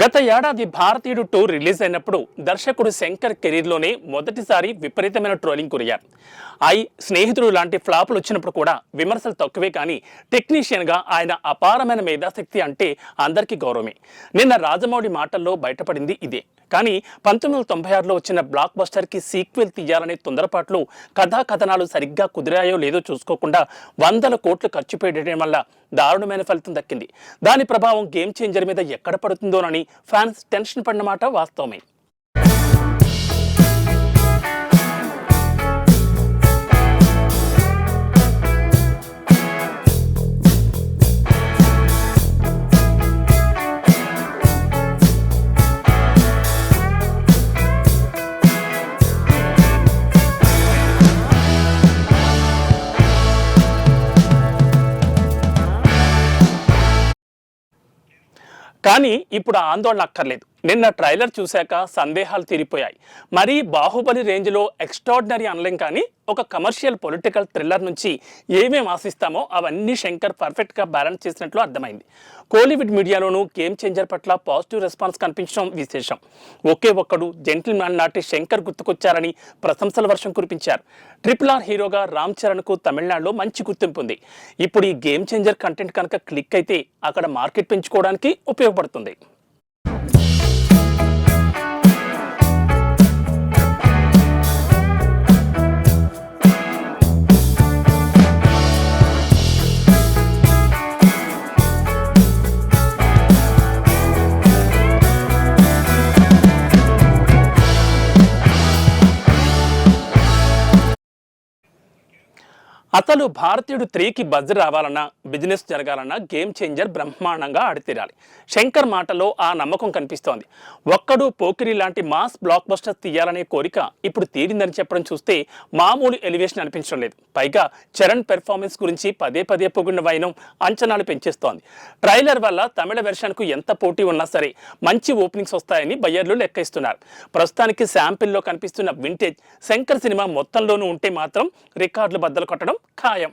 గత ఏడాది భారతీయుడు టూ రిలీజ్ అయినప్పుడు దర్శకుడు శంకర్ కెరీర్లోనే మొదటిసారి విపరీతమైన ట్రోలింగ్ కురియారు. ఐ స్నేహితుడు లాంటి ఫ్లాపులు వచ్చినప్పుడు కూడా విమర్శలు తక్కువే కానీ టెక్నీషియన్గా ఆయన అపారమైన మేధాశక్తి అంటే అందరికీ గౌరవమే. నిన్న రాజమౌళి మాటల్లో బయటపడింది ఇదే. కానీ పంతొమ్మిది వందల తొంభై ఆరులో వచ్చిన బ్లాక్ బస్టర్కి సీక్వెల్ తీయాలనే తొందరపాట్లు కథా కథనాలు సరిగ్గా కుదిరాయో లేదో చూసుకోకుండా వందల కోట్లు ఖర్చు పెట్టడం వల్ల దారుణమైన ఫలితం దక్కింది. దాని ప్రభావం గేమ్ చేంజర్ మీద ఎక్కడ పడుతుందోనని ఫ్యాన్స్ టెన్షన్ పడిన మాట వాస్తవమే. కానీ ఇప్పుడు ఆందోళన అక్కర్లేదు. నిన్న ట్రైలర్ చూశాక సందేహాలు తీరిపోయాయి. మరీ బాహుబలి రేంజ్లో ఎక్స్ట్రాడినరీ అనలేం కానీ ఒక కమర్షియల్ పొలిటికల్ థ్రిల్లర్ నుంచి ఏమేం ఆశిస్తామో అవన్నీ శంకర్ పర్ఫెక్ట్గా బ్యాలెన్స్ చేసినట్లు అర్థమైంది. కోలీవుడ్ మీడియాలోనూ గేమ్ చేంజర్ పట్ల పాజిటివ్ రెస్పాన్స్ కనిపించడం విశేషం. ఒకే ఒక్కడు జెంటిల్ మ్యాన్ నాటి శంకర్ గుర్తుకొచ్చారని ప్రశంసల వర్షం కురిపించారు. ట్రిపుల్ ఆర్ హీరోగా రామ్ చరణ్కు తమిళనాడులో మంచి గుర్తింపు ఉంది. ఇప్పుడు ఈ గేమ్ చేంజర్ కంటెంట్ కనుక క్లిక్ అయితే అక్కడ మార్కెట్ పెంచుకోవడానికి ఉపయోగపడుతుంది. అసలు భారతీయుడు త్రీకి బజ్ రావాలన్నా బిజినెస్ జరగాలన్నా గేమ్ చేంజర్ బ్రహ్మాండంగా ఆడితీరాలి. శంకర్ మాటలో ఆ నమ్మకం కనిపిస్తోంది. ఒక్కడు పోకిరి లాంటి మాస్ బ్లాక్ బస్టర్ తీయాలనే కోరిక ఇప్పుడు తీరిందని చెప్పడం చూస్తే మామూలు ఎలివేషన్ అనిపించడం లేదు. పైగా చరణ్ పెర్ఫార్మెన్స్ గురించి పదే పదే పొగిడిన వైనం అంచనాలు పెంచేస్తోంది. ట్రైలర్ వల్ల తమిళ వెర్షన్కు ఎంత పోటీ ఉన్నా సరే మంచి ఓపెనింగ్స్ వస్తాయని బయ్యర్లు లెక్కిస్తున్నారు. ప్రస్తుతానికి శాంపిల్లో కనిపిస్తున్న వింటేజ్ శంకర్ సినిమా మొత్తంలోనూ ఉంటే మాత్రం రికార్డులు బద్దలు కొట్టడం ఖాయం